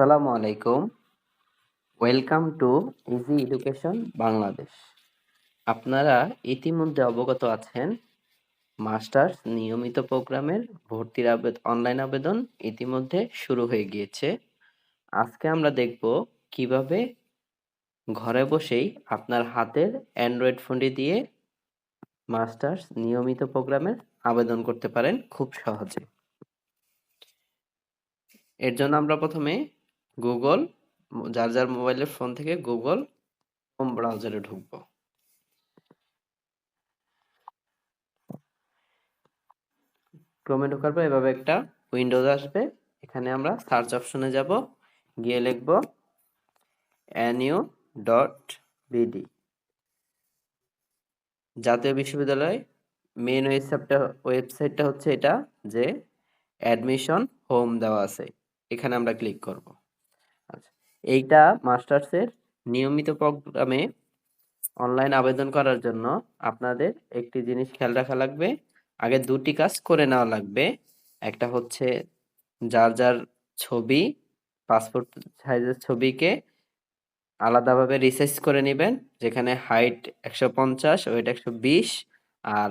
আসসালামু আলাইকুম। Welcome to easy education Bangladesh আপনারা ইতিমধ্যে অবগত আছেন, মাস্টার্স নিয়মিত প্রোগ্রামের ভর্তির আবেদন অনলাইন আবেদন ইতিমধ্যে শুরু হয়ে গিয়েছে। আজকে আমরা দেখব কীভাবে ঘরে বসেই আপনার হাতের অ্যান্ড্রয়েড ফোনটি দিয়ে মাস্টার্স নিয়মিত প্রোগ্রামের আবেদন করতে পারেন খুব সহজে। এর জন্য আমরা প্রথমে গুগল, যার যার মোবাইলের ফোন থেকে গুগল হোম ব্রাউজারে ঢুকবো। ক্রমে ঢোকার পর এভাবে একটা উইন্ডোজ আসবে। এখানে আমরা সার্চ অপশনে যাব, গিয়ে লিখব এনইউ ডট বিডি জাতীয় বিশ্ববিদ্যালয় মেন ওয়েবসাইটটা ওয়েবসাইটটা হচ্ছে এটা যে অ্যাডমিশন হোম দেওয়া আছে। এখানে আমরা ক্লিক করব। আচ্ছা এইটা মাস্টার্সের নিয়মিত প্রোগ্রামে অনলাইন আবেদন করার জন্য আপনাদের একটি জিনিস খেয়াল রাখা লাগবে। আগে দুটি কাজ করে নেওয়া লাগবে। একটা হচ্ছে যার যার ছবি, পাসপোর্ট সাইজের ছবিকে আলাদাভাবে রিসাইজ করে নেবেন, যেখানে হাইট একশো পঞ্চাশ, ওয়েট একশো বিশ আর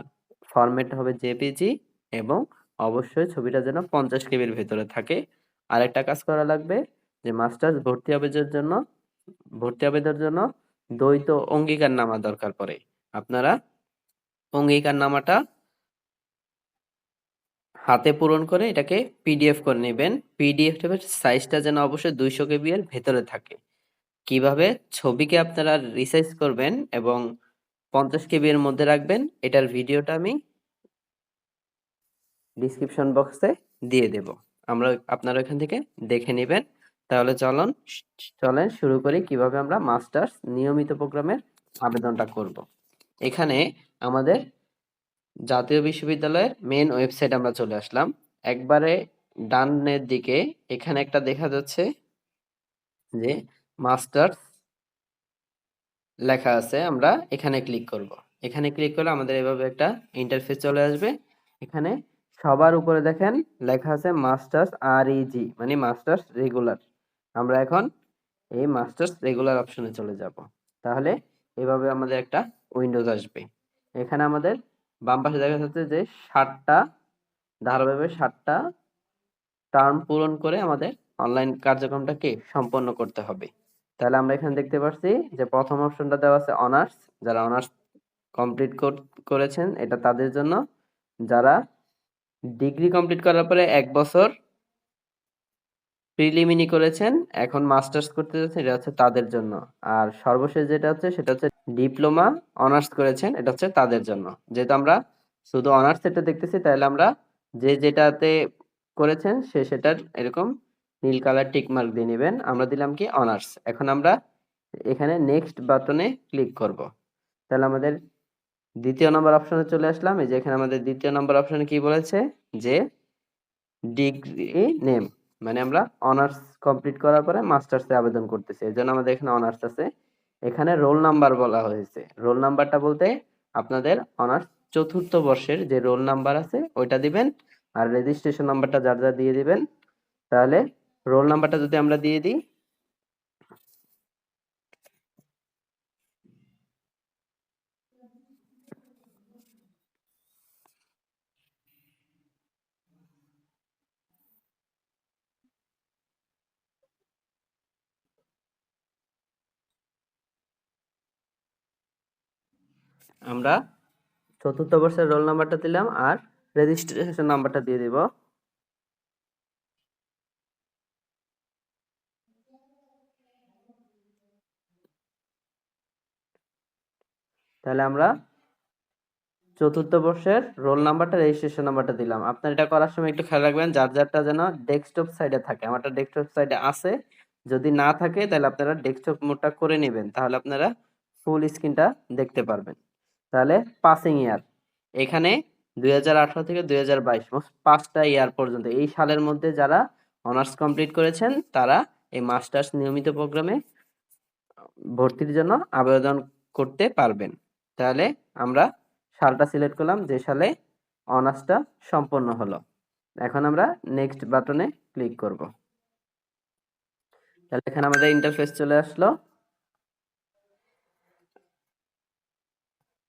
ফরম্যাট হবে জেপিজি এবং অবশ্যই ছবিটা যেন পঞ্চাশ কেবির ভেতরে থাকে। আর একটা কাজ করা লাগবে যে মাস্টার্স ভর্তি আবেদনের জন্য, ভর্তি আবেদনের জন্য দ্বৈত অঙ্গীকার নামা দরকার পড়ে। আপনারা অঙ্গীকার নামাটা হাতে পূরণ করে এটাকে পিডিএফ করে নেবেন। পিডিএফ সাইজটা যেন অবশ্যই দুইশো কেবি এর ভেতরে থাকে। কীভাবে? ছবিকে আপনারা রিসাইজ করবেন এবং পঞ্চাশ কেবি এর মধ্যে রাখবেন। এটার ভিডিওটা আমি ডিসক্রিপশন বক্সে দিয়ে দেব। আমরা আপনারা ওইখান থেকে দেখে নেবেন। তাহলে চলন চলেন শুরু করি কীভাবে আমরা মাস্টার্স নিয়মিত প্রোগ্রামের আবেদনটা করব। এখানে আমাদের জাতীয় বিশ্ববিদ্যালয়ের মেন ওয়েবসাইট আমরা চলে আসলাম। একবারে ডানের দিকে এখানে একটা দেখা যাচ্ছে যে মাস্টার্স লেখা আছে, আমরা এখানে ক্লিক করব। এখানে ক্লিক করলে আমাদের এভাবে একটা ইন্টারফেস চলে আসবে। এখানে সবার উপরে দেখেন লেখা আছে মাস্টার্স আর ইজি মানে মাস্টার্স রেগুলার। আমরা এখন এই মাস্টার্স রেগুলার অপশনে চলে যাব। তাহলে এভাবে আমাদের একটা উইন্ডোজ আসবে। এখানে আমাদের বাম পাশে দেখা যাচ্ছে যে ষাটটা ধারাবাহিকভাবে ষাটটা টার্ম পূরণ করে আমাদের অনলাইন কার্যক্রমটাকে সম্পন্ন করতে হবে। তাহলে আমরা এখানে দেখতে পাচ্ছি যে প্রথম অপশনটা দেওয়া আছে অনার্স যারা অনার্স কমপ্লিট করেছেন, এটা তাদের জন্য। যারা ডিগ্রি কমপ্লিট করার পরে এক বছর প্রিলিমিনি করেছেন, এখন মাস্টার্স করতে যাচ্ছেন, এটা হচ্ছে তাদের জন্য। আর সর্বশেষ যেটা হচ্ছে, সেটা হচ্ছে ডিপ্লোমা অনার্স করেছেন, এটা হচ্ছে তাদের জন্য। যেহেতু আমরা শুধু অনার্স এটা দেখতেছি, তাহলে আমরা যে যেটাতে করেছেন, সে সেটার এরকম নীল কালার টিক মার্ক দিয়ে নেবেন। আমরা দিলাম কি অনার্স। এখন আমরা এখানে নেক্সট বাটনে ক্লিক করব। তাহলে আমাদের দ্বিতীয় নম্বর অপশনে চলে আসলাম। এই যে এখানে আমাদের দ্বিতীয় নম্বর অপশনে কি বলেছে? যে ডিগ্রি নেম। মানে আমরা অনার্স কমপ্লিট করার পরে মাস্টার্সে আবেদন করতেছি। এই জন্য আমাদের এখানে অনার্স আছে। এখানে রোল নাম্বার বলা হয়েছে। রোল নাম্বারটা বলতে আপনাদের অনার্স চতুর্থ বর্ষের যে রোল নাম্বার আছে, ওইটা দিবেন আর রেজিস্ট্রেশন নাম্বারটা যার যা দিয়ে দিবেন। তাহলে রোল নাম্বারটা যদি আমরা দিয়ে দিই আমরা চতুর্থ বর্ষের রোল নাম্বারটা দিলাম আর রেজিস্ট্রেশন নাম্বারটা দিয়ে দিব। তাহলে আমরা চতুর্থ বর্ষের রোল নাম্বারটা রেজিস্ট্রেশন নাম্বারটা দিলাম। আপনার এটা করার সময় একটু খেয়াল রাখবেন, যার যারটা যেন ডেস্কটপ সাইডে থাকে, আমারটা ডেস্কটপ সাইডে আছে। যদি না থাকে, তাহলে আপনারা ডেস্কটপ মোডটা করে নেবেন, তাহলে আপনারা ফুল স্ক্রিনটা দেখতে পারবেন। তাহলে পাসিং ইয়ার এখানে দুই হাজার আঠারো থেকে দুই পাঁচটা ইয়ার পর্যন্ত। এই সালের মধ্যে যারা অনার্স কমপ্লিট করেছেন, তারা এই মাস্টার্স নিয়মিত প্রোগ্রামে ভর্তির জন্য আবেদন করতে পারবেন। তাহলে আমরা সালটা সিলেক্ট করলাম, যে সালে অনার্সটা সম্পন্ন হলো। এখন আমরা নেক্সট বাটনে ক্লিক করব। তাহলে এখানে আমাদের ইন্টারফেস চলে আসলো।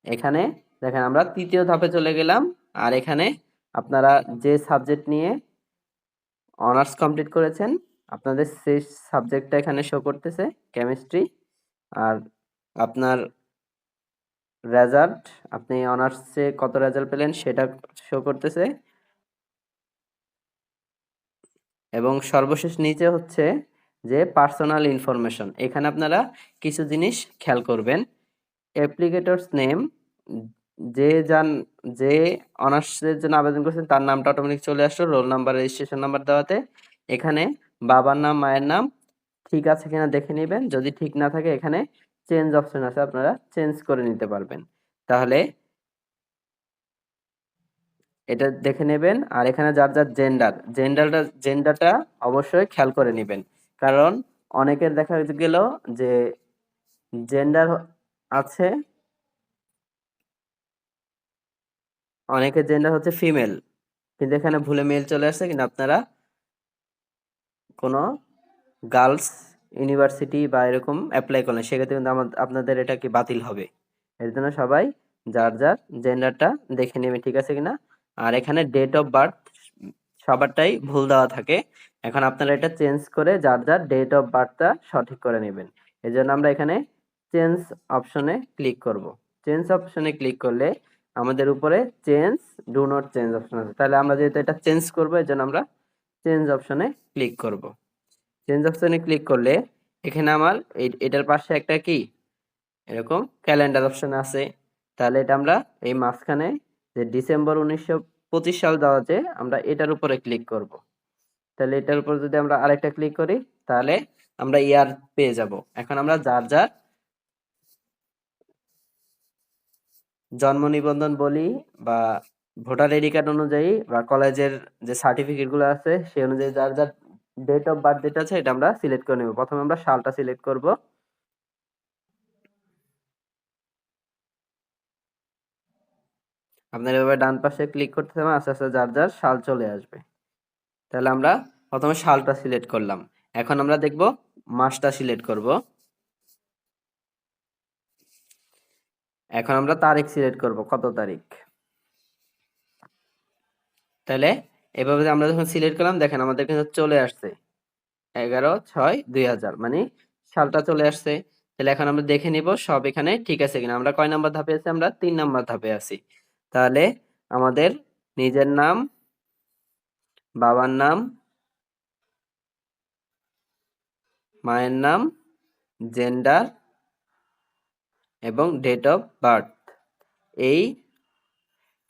এখানে দেখেন আমরা তৃতীয় ধাপে চলে গেলাম। আর এখানে আপনারা যে সাবজেক্ট নিয়ে অনার্স কমপ্লিট করেছেন, আপনাদের সেই সাবজেক্টটা এখানে শো করতেছে কেমিস্ট্রি আর আপনার রেজাল্ট আপনি অনার্সে কত রেজাল্ট পেলেন সেটা শো করতেছে। এবং সর্বশেষ নিচে হচ্ছে যে পার্সোনাল ইনফরমেশন এখানে আপনারা কিছু জিনিস খেয়াল করবেন। অ্যাপ্লিকেটরস নেম, যে যান, যে অনার্সের জন্য আবেদন করছেন, তার নামটা অটোমেটিক চলে আসলো রোল নাম্বার রেজিস্ট্রেশন নাম্বার দেওয়াতে। এখানে বাবার নাম, মায়ের নাম, ঠিক আছে কিনা দেখে নেবেন। যদি ঠিক না থাকে, এখানে চেঞ্জ অপশন আছে, আপনারা চেঞ্জ করে নিতে পারবেন। তাহলে এটা দেখে নেবেন। আর এখানে যার যার জেন্ডার জেন্ডারটা জেন্ডারটা অবশ্যই খেয়াল করে নেবেন। কারণ অনেকের দেখা গেল যে জেন্ডার আছে। অনেকের জেন্ডার হচ্ছে ফিমেল কিন্তু এখানে ভুলে মেল চলে আসছে, কিন্তু আপনারা কোনো গার্লস ইউনিভার্সিটি বা এরকম অ্যাপ্লাই করলেন সেক্ষেত্রে কিন্তু আমার আপনাদের এটা কি বাতিল হবে। এর জন্য সবাই যার যার জেন্ডারটা দেখে নেবে, ঠিক আছে কিনা? আর এখানে ডেট অফ বার্থ সবারটাই ভুল দেওয়া থাকে। এখন আপনারা এটা চেঞ্জ করে যার যার ডেট অফ বার্থটা সঠিক করে নেবেন। এই জন্য আমরা এখানে চেঞ্জ অপশনে ক্লিক করব। চেঞ্জ অপশনে ক্লিক করলে আমাদের উপরে change do not change option আছে। তাহলে আমরা যেহেতু এটা চেঞ্জ করব এই জন্য আমরা চেঞ্জ অপশনে ক্লিক করব। চেঞ্জ অপশনে ক্লিক করলে এখানে আমার এটার পাশে একটা কি? এরকম ক্যালেন্ডার অপশন আছে। তাহলে এটা আমরা এই মাঝখানে যে ডিসেম্বর উনিশশো পঁচিশ সাল দেওয়া যে আমরা এটার উপরে ক্লিক করব। তাহলে এটার উপর যদি আমরা আরেকটা ক্লিক করি, তাহলে আমরা ইয়ার পেয়ে যাব। এখন আমরা যার যার জন্ম নিবন্ধন বলি বা ভোটার আইডি কার্ড অনুযায়ী বা কলেজের যে সার্টিফিকেটগুলো আছে, সেই অনুযায়ী যার যার ডেট অফ বার্থ যেটা আছে, এটা আমরা সিলেক্ট করে নেব। প্রথমে আমরা সালটা সিলেক্ট করব। আপনার এভাবে ডান পাশে ক্লিক করতে হবে আস্তে আস্তে যার যার সাল চলে আসবে। তাহলে আমরা প্রথমে সালটা সিলেক্ট করলাম। এখন আমরা দেখব মাসটা সিলেক্ট করব। এখন আমরা তারিখ সিলেক্ট করব, কত তারিখ? তাহলে এভাবে আমরা যখন সিলেক্ট করলাম, দেখেন আমাদের কিন্তু চলে আসছে এগারো ছয় দুই হাজার মানে সালটা চলে আসছে। তাহলে এখন আমরা দেখে নিব সব এখানে ঠিক আছে কিনা। আমরা কয় নাম্বার ধাপে আছি? আমরা তিন নাম্বার ধাপে আছি। তাহলে আমাদের নিজের নাম, বাবার নাম, মায়ের নাম জেন্ডার এবং ডেট অফ বার্থ এই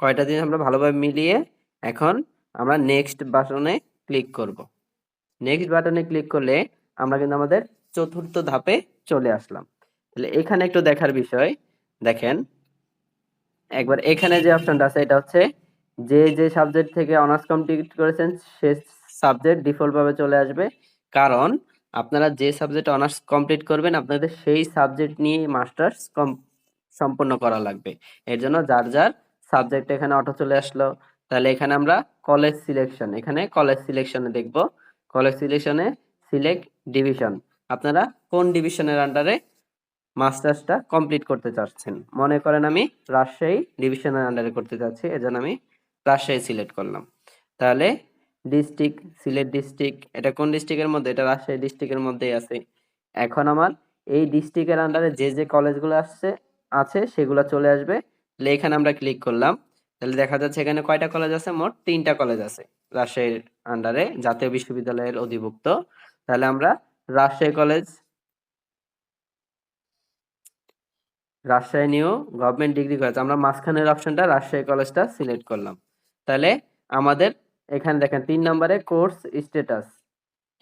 কয়টা জিনিস আমরা ভালোভাবে মিলিয়ে এখন আমরা নেক্সট বাটনে ক্লিক করব। নেক্সট বাটনে ক্লিক করলে আমরা কিন্তু আমাদের চতুর্থ ধাপে চলে আসলাম। তাহলে এখানে একটু দেখার বিষয়, দেখেন। একবার এখানে যে অপশনটা আছে, এটা হচ্ছে যে যে সাবজেক্ট থেকে অনার্স কমপ্লিট করেছেন, সে সাবজেক্ট ডিফল্টভাবে চলে আসবে। কারণ আপনারা যে সাবজেক্ট অনার্স কমপ্লিট করবেন, আপনাদের সেই সাবজেক্ট নিয়ে মাস্টার্স সম্পন্ন করা লাগবে। এর জন্য যার যার সাবজেক্ট এখানে অটো চলে আসলো, তাহলে এখানে আমরা কলেজ সিলেকশন এখানে কলেজ সিলেকশনে দেখব। কলেজ সিলেকশনে সিলেক্ট ডিভিশন আপনারা কোন ডিভিশনের আন্ডারে মাস্টার্সটা কমপ্লিট করতে চাচ্ছেন? মনে করেন আমি রাজশাহী ডিভিশনের আন্ডারে করতে চাচ্ছি, এজন্য আমি রাজশাহী সিলেক্ট করলাম। তাহলে ডিস্ট্রিক্ট সিলেট ডিস্ট্রিক্ট এটা কোন ডিস্ট্রিক্টের মধ্যে? এটা রাজশাহী ডিস্ট্রিক্টের মধ্যেই আছে। এখন আমার এই ডিস্ট্রিক্টের আন্ডারে যে যে কলেজগুলো আসছে, আছে, সেগুলো চলে আসবে। তাহলে এখানে আমরা ক্লিক করলাম। তাহলে দেখা যাচ্ছে এখানে কয়টা কলেজ আছে? মোট তিনটা কলেজ আছে রাজশাহীর আন্ডারে জাতীয় বিশ্ববিদ্যালয়ের অধিভুক্ত। তাহলে আমরা Rajshahi college Rajshahi new government degree college আমরা মাঝখানের অপশনটা রাজশাহী কলেজটা সিলেক্ট করলাম। তাহলে আমাদের এখানে দেখেন তিন নম্বরে কোর্স স্ট্যাটাস।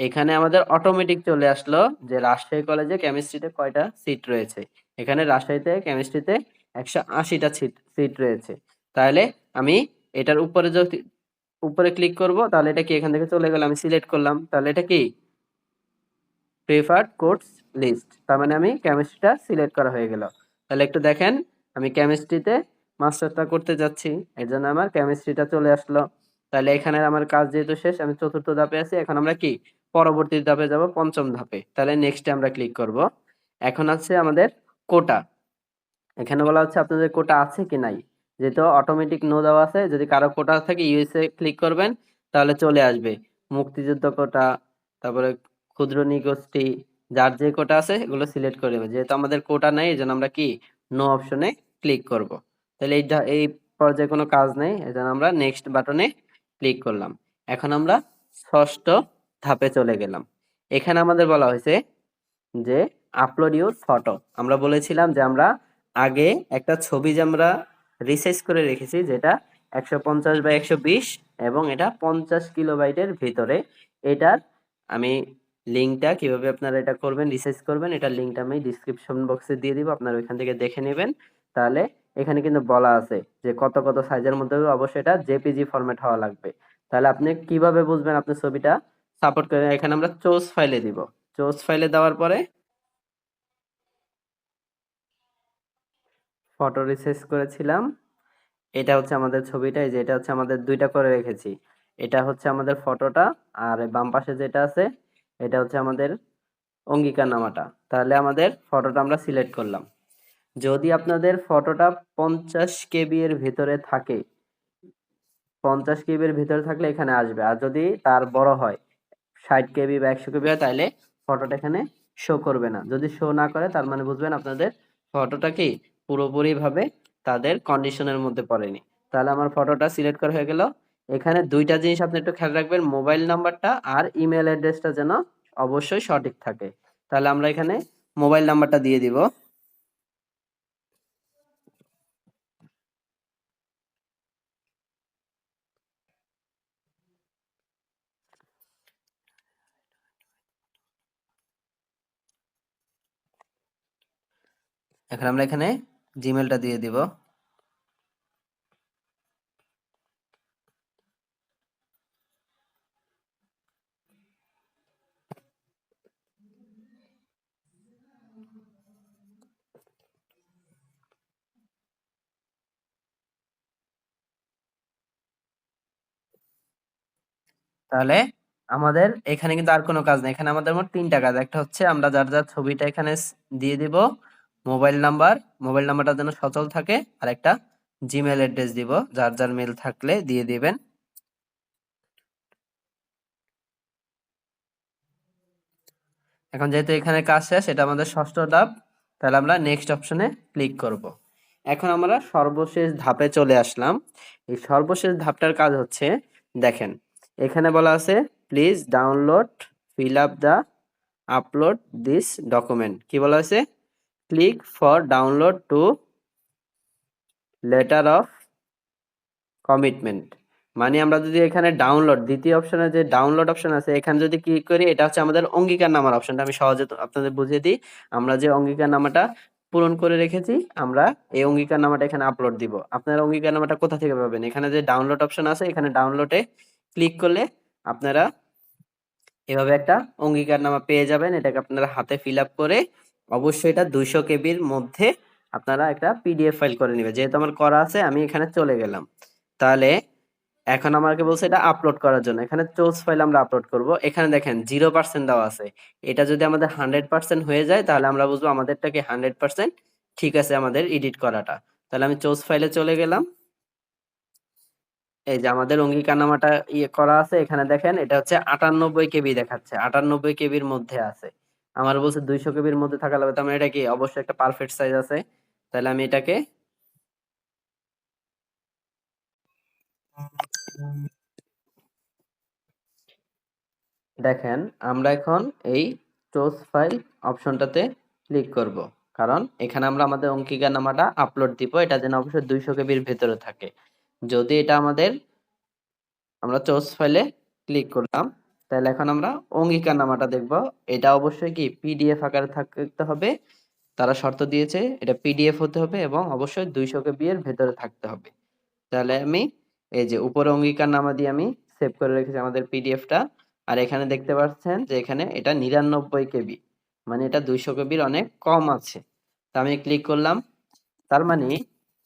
এখানে আমাদের অটোমেটিক চলে আসলো যে রাজশাহী কলেজে কেমিস্ট্রিতে কয়টা সিট রয়েছে? এখানে রাজশাহীতে কেমিস্ট্রিতে একশো আশিটা সিট সিট রয়েছে। তাহলে আমি এটার উপরে যদি উপরে ক্লিক করব, তাহলে এটা কি এখান থেকে চলে গেল? আমি সিলেক্ট করলাম। তাহলে এটা কি? প্রেফার্ড কোর্স লিস্ট তার মানে আমি কেমিস্ট্রিটা সিলেক্ট করা হয়ে গেল। তাহলে একটু দেখেন, আমি কেমিস্ট্রিতে মাস্টারটা করতে যাচ্ছি, এর জন্য আমার কেমিস্ট্রিটা চলে আসলো। তাহলে এখানে আমার কাজ যেহেতু শেষ, আমি চতুর্থ ধাপে আছি। এখন আমরা কি? পরবর্তী ধাপে যাব, পঞ্চম ধাপে। তাহলে নেক্সটে আমরা ক্লিক করব। এখন আছে আমাদের কোটা এখানে বলা হচ্ছে আপনাদের কোটা আছে কি নাই? যেহেতু অটোমেটিক নো দেওয়া আছে, যদি কারও কোটা থাকে ইউএসএ ক্লিক করবেন, তাহলে চলে আসবে। মুক্তিযুদ্ধ কোটা তারপরে ক্ষুদ্র নিগোষ্ঠী, যার যে কোটা আছে, এগুলো সিলেক্ট করে নেবে যেহেতু আমাদের কোটা নাই এই জন্য আমরা কি? নো অপশনে ক্লিক করব। তাহলে এই এই পর্যায়ে কোনো কাজ নেই। এই জন্য আমরা নেক্সট বাটনে ক্লিক করলাম। এখন আমরা ষষ্ঠ ধাপে চলে গেলাম। এখানে আমাদের বলা হয়েছে যে আপলোড ইউর ফটো আমরা বলেছিলাম যে আমরা আগে একটা ছবি যে আমরা রিসাইজ করে রেখেছি যেটা একশো পঞ্চাশ বা একশো বিশ এবং এটা পঞ্চাশ কিলোবাইটের ভিতরে। এটার আমি লিঙ্কটা কীভাবে আপনারা এটা করবেন রিসার্চ করবেন এটা লিঙ্কটা আমি ডিসক্রিপশন বক্সে দিয়ে দিব। আপনারা ওইখান থেকে দেখে নেবেন। তাহলে এখানে কিন্তু বলা আছে যে কত কত সাইজের মধ্যে অবশ্যই এটা জেপিজি ফরম্যাট হওয়া লাগবে। তাহলে আপনি কীভাবে বুঝবেন আপনি ছবিটা? সাপোর্ট করে এখানে আমরা চোজ ফাইলে দিব। চোজ ফাইলে দেওয়ার পরে ফটো রিসার্চ করেছিলাম। এটা হচ্ছে আমাদের ছবিটা, এই যে এটা হচ্ছে আমাদের দুইটা করে রেখেছি। এটা হচ্ছে আমাদের ফটোটা আর বাম পাশে যেটা আছে, এটা হচ্ছে আমাদের অঙ্গীকারনামাটা। তাহলে আমাদের ফটোটা আমরা সিলেক্ট করলাম। যদি আপনাদের ফটোটা পঞ্চাশ কেবি এর ভিতরে থাকে, পঞ্চাশ কেবি এর ভিতরে থাকলে এখানে আসবে। আর যদি তার বড় হয়, ষাট কেবি বা একশো কেবি হয় তাহলে ফটোটা এখানে শো করবে না। যদি শো না করে, তার মানে বুঝবেন আপনাদের ফটোটা কি পুরোপুরিভাবে তাদের কন্ডিশনের মধ্যে পড়েনি। তাহলে আমার ফটোটা সিলেক্ট করা হয়ে গেল। এখানে দুইটা জিনিস আপনি একটু খেয়াল রাখবেন মোবাইল নাম্বারটা আর ইমেল অ্যাড্রেসটা যেন অবশ্যই সঠিক থাকে। তাহলে আমরা এখানে মোবাইল নাম্বারটা দিয়ে দিব। এখন আমরা এখানে জিমেলটা দিয়ে দিব। তাহলে আমাদের এখানে কিন্তু আর কোনো কাজ নেই। এখানে আমাদের মোট তিনটা কাজ। একটা হচ্ছে আমরা যার যার ছবিটা এখানে দিয়ে দিব। মোবাইল নাম্বার, মোবাইল নাম্বারটা যেন সচল থাকে, আর একটা জিমেল অ্যাড্রেস দিব, যার যার মেল থাকলে দিয়ে দিবেন। এখন যেহেতু এখানে কাজ শেষ, এটা আমাদের ষষ্ঠ ধাপ, তাহলে আমরা নেক্সট অপশনে ক্লিক করব। এখন আমরা সর্বশেষ ধাপে চলে আসলাম। এই সর্বশেষ ধাপটার কাজ হচ্ছে, দেখেন, এখানে বলা আছে please download fill up the upload this document কি বলা আছে? Click for download to letter of commitment মানে আমরা যদি এখানে ডাউনলোড দ্বিতীয় অপশনে যে ডাউনলোড অপশন আছে, এখানে যদি ক্লিক করি, এটা হচ্ছে আমাদের অঙ্গীকার নামার অপশনটা আমি সহজে আপনাদের বুঝিয়ে দিই। আমরা যে অঙ্গীকার নামাটা পূরণ করে রেখেছি, আমরা এই অঙ্গীকার নামাটা এখানে আপলোড দিব। আপনারা অঙ্গীকার নামাটা কোথা থেকে পাবেন? এখানে যে ডাউনলোড অপশন আছে, এখানে ডাউনলোডে ক্লিক করলে আপনারা এভাবে একটা অঙ্গীকার নামা পেয়ে যাবেন। এটাকে আপনারা হাতে ফিল আপ করে অবশ্যই এটা দুইশো কেবির মধ্যে আপনারা একটা পিডিএফ ফাইল করে নেবে যেহেতু আমার করা আছে, আমি এখানে চলে গেলাম। তাহলে এখন আমাকে বলছে এটা আপলোড করার জন্য। এখানে চোজ ফাইল আমরা আপলোড করব। এখানে দেখেন জিরো পার্সেন্ট দেওয়া আছে। এটা যদি আমাদের হান্ড্রেড পার্সেন্ট হয়ে যায়, তাহলে আমরা বুঝব আমাদেরটা কি হান্ড্রেড পার্সেন্ট ঠিক আছে আমাদের এডিট করাটা। তাহলে আমি চোজ ফাইলে চলে গেলাম। এই যে আমাদের অঙ্গীকারনামাটা ইয়ে করা আছে, এখানে দেখেন, এটা হচ্ছে আটানব্বই কেবি দেখাচ্ছে। আটানব্বই কেবির মধ্যে আছে। আমার বলছে দুইশো কেবির মধ্যে থাকা লাগবে। তার মানে এটা কি? অবশ্যই একটা পারফেক্ট সাইজ আছে। তাহলে আমি এটাকে দেখেন, আমরা এখন এই চোজ ফাইল অপশনটাতে ক্লিক করব। কারণ এখানে আমরা আমাদের অঙ্কিকানামাটা আপলোড দিব। এটা যেন অবশ্যই দুইশো কেবির ভেতরে থাকে। যদি এটা আমাদের আমরা চোজ ফাইলে ক্লিক করলাম তাহলে এখন আমরা অঙ্গীকারনামাটা দেখব। এটা অবশ্যই কি পিডিএফ আকারে থাকতে হবে। তারা শর্ত দিয়েছে, এটা পিডিএফ হতে হবে এবং অবশ্যই দুইশো কেবি এর ভেতরে থাকতে হবে। তাহলে আমি এই যে উপরে অঙ্গীকারনামা দিয়ে আমি সেভ করে রেখেছি আমাদের পিডিএফটা আর এখানে দেখতে পাচ্ছেন যে এখানে এটা নিরানব্বই কেবি মানে এটা দুইশো কেবির অনেক কম আছে। তা আমি ক্লিক করলাম। তার মানে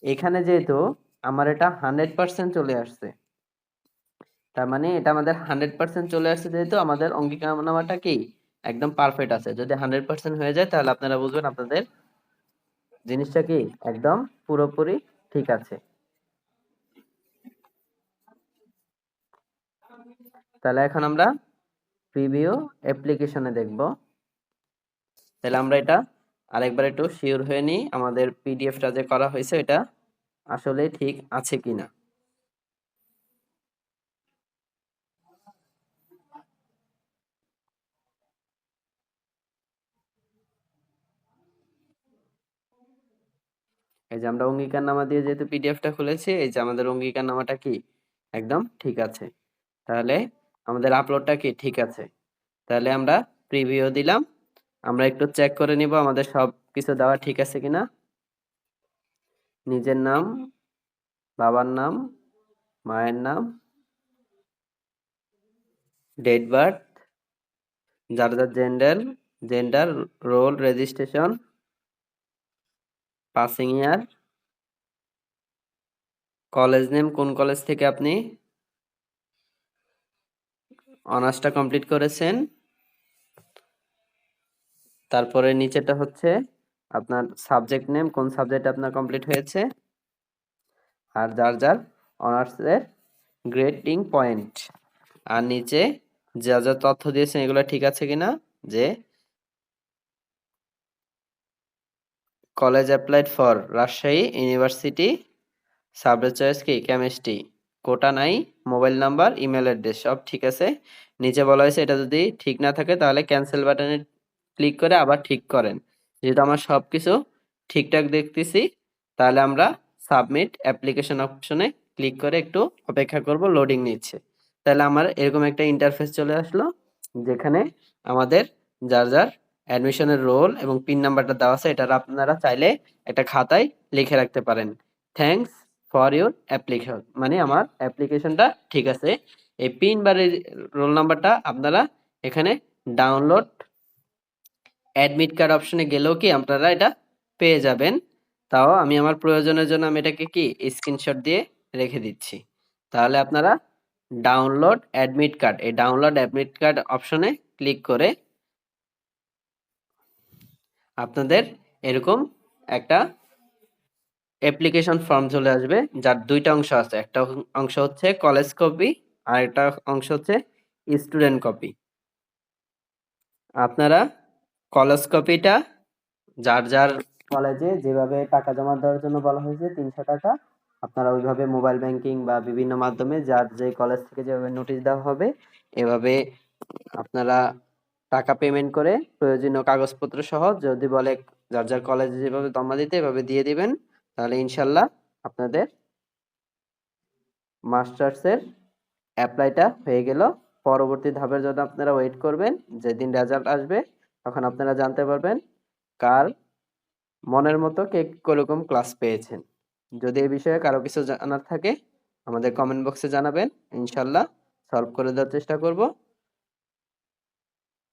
এখানে যেহেতু আমার এটা হান্ড্রেড পার্সেন্ট চলে আসছে তার মানে এটা আমাদের হান্ড্রেড পার্সেন্ট চলে আসছে যেহেতু আমাদের অঙ্গীকারনামাটা কি? একদম পারফেক্ট আছে। যদি হান্ড্রেড পার্সেন্ট হয়ে যায় তাহলে আপনারা বুঝবেন আপনাদের জিনিসটা কি? একদম পুরোপুরি ঠিক আছে। তাহলে এখন আমরা প্রিভিউ অ্যাপ্লিকেশনে দেখব। তাহলে আমরা এটা আরেকবার একটু শিওর হয়ে নিই, আমাদের পিডিএফটা যে করা হয়েছে, এটা আসলে ঠিক আছে কিনা। এই যে আমরা অঙ্গীকার নামা দিয়ে যেহেতু পিডিএফটা খুলেছি, এই যে আমাদের অঙ্গীকার নামাটা কি? একদম ঠিক আছে। তাহলে আমাদের আপলোডটা কি? ঠিক আছে। তাহলে আমরা প্রিভিউ দিলাম। আমরা একটু চেক করে নিব আমাদের সব কিছু দেওয়া ঠিক আছে কিনা। নিজের নাম, বাবার নাম, মায়ের নাম ডেট বার্থ যার যার gender gender roll registration passing year college name কোন কলেজ থেকে আপনি? অনার্সটা কমপ্লিট করেছেন। তারপরে নিচেটা হচ্ছে আপনার সাবজেক্ট নেম কোন সাবজেক্ট আপনার কমপ্লিট হয়েছে? আর যার যার অনার্সের গ্রেডিং পয়েন্ট আর নিচে যা যা তথ্য দিয়েছেন, এগুলো ঠিক আছে কিনা? যে college applied for Rajshahi university subject choice কি? কেমিস্ট্রি কোটা নাই মোবাইল নাম্বার ইমেল অ্যাড্রেস সব ঠিক আছে। নিচে বলা হয়েছে এটা যদি ঠিক না থাকে তাহলে ক্যান্সেল বাটনে ক্লিক করে আবার ঠিক করেন। যেহেতু আমার সব কিছু ঠিকঠাক দেখতেছি, তাহলে আমরা সাবমিট অ্যাপ্লিকেশন অপশনে ক্লিক করে একটু অপেক্ষা করব লোডিং নিচ্ছে। তাহলে আমার এরকম একটা ইন্টারফেস চলে আসলো, যেখানে আমাদের যার যার অ্যাডমিশনের রোল এবং পিন নাম্বারটা দেওয়া আছে এটা আপনারা চাইলে একটা খাতায় লিখে রাখতে পারেন। থ্যাংকস ফর ইউর অ্যাপ্লিকেশন মানে আমার অ্যাপ্লিকেশনটা ঠিক আছে। এই পিন বা রোল নাম্বারটা আপনারা এখানে ডাউনলোড, অ্যাডমিট কার্ড অপশনে গেলেও কি আপনারা এটা পেয়ে যাবেন। তাও আমি আমার প্রয়োজনের জন্য আমি এটাকে কি স্ক্রিনশট দিয়ে রেখে দিচ্ছি। তাহলে আপনারা ডাউনলোড অ্যাডমিট কার্ড, এই ডাউনলোড অ্যাডমিট কার্ড অপশনে ক্লিক করে আপনাদের এরকম একটা অ্যাপ্লিকেশন ফর্ম চলে আসবে, যার দুইটা অংশ আছে। একটা অংশ হচ্ছে কলেজ কপি আর একটা অংশ হচ্ছে স্টুডেন্ট কপি আপনারা কলেজ কপিটা যার যার কলেজে যেভাবে টাকা জমা দেওয়ার জন্য বলা হয়েছে, তিনশো টাকা, আপনারা ওইভাবে মোবাইল ব্যাংকিং বা বিভিন্ন মাধ্যমে যার যে কলেজ থেকে যেভাবে নোটিশ দেওয়া হবে, এভাবে আপনারা টাকা পেমেন্ট করে প্রয়োজনীয় কাগজপত্র সহ যদি বলে যার যার কলেজে যেভাবে জমা দিতে এভাবে দিয়ে দিবেন, তাহলে ইনশাল্লাহ আপনাদের মাস্টার্সের অ্যাপ্লাইটা হয়ে গেল। পরবর্তী ধাপের জন্য আপনারা ওয়েট করবেন, যেদিন রেজাল্ট আসবে তখন আপনারা জানতে পারবেন কার মনের মতো কে কোরকম ক্লাস পেয়েছেন। যদি এই বিষয়ে কারও কিছু জানার থাকে আমাদের কমেন্ট বক্সে জানাবেন, ইনশাল্লাহ সলভ করে দেওয়ার চেষ্টা করব।